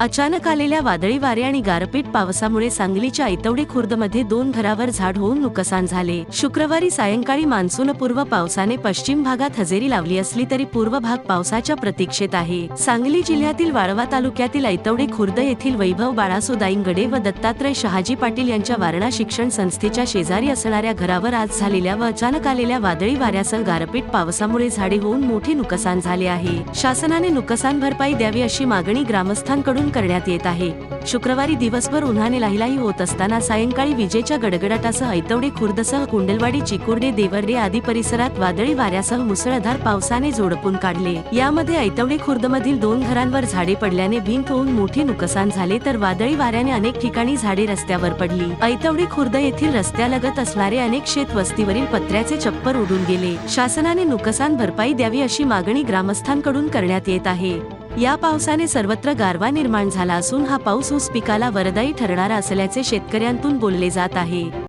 अचानक आलेल्या वादळी वारे आणि गारपीट पावसामुळे सांगलीच्या ऐतवडी खुर्दमध्ये दोन घरावर झाड होऊन नुकसान झाले. शुक्रवारी सायंकाळी मान्सूनपूर्व पावसाने पश्चिम भागात हजेरी लावली असली तरी पूर्व भाग पावसाच्या प्रतीक्षेत आहे. सांगली जिल्ह्यातील वाळवा तालुक्यातील ऐतवडी खुर्द येथील वैभव बाळासुदाईंगडे व दत्तात्रय शहाजी पाटील यांच्या वारणा शिक्षण संस्थेच्या शेजारी असणाऱ्या घरावर आज झालेल्या व अचानक आलेल्या वादळी वाऱ्यासह गारपीट पावसामुळे झाडे होऊन मोठे नुकसान झाले आहे. शासनाने नुकसान भरपाई द्यावी अशी मागणी ग्रामस्थांकडून करण्यात येत आहे. शुक्रवारी दिवसभर उन्हाने लाहिलाही होत असताना सायंकाळी विजेच्या गडगडाटासह ऐतवडे खुर्दसह कुंडलवाडी चिकुर्डे देवर्डे आदी परिसरात वादळी वाऱ्यासह मुसळधार पावसाने जोडपून काढले. यामध्ये ऐतवडे खुर्दमधील दोन घरांवर झाडे पडल्याने भिंत होऊन मोठे नुकसान झाले तर वादळी वाऱ्याने अनेक ठिकाणी झाडे रस्त्यावर पडली. ऐतवडे खुर्द येथील रस्त्यालगत असणारे अनेक शेत वस्तीवरील पत्र्याचे छप्पर उडून गेले. शासनाने नुकसान भरपाई द्यावी अशी मागणी ग्रामस्थांकडून करण्यात येत आहे. या पावसाने सर्वत्र गारवा निर्माण झाला असून हा पाऊस ऊस पिकाला वरदायी ठरणारा असल्याचे शेतकऱ्यांतून बोलले जात आहे.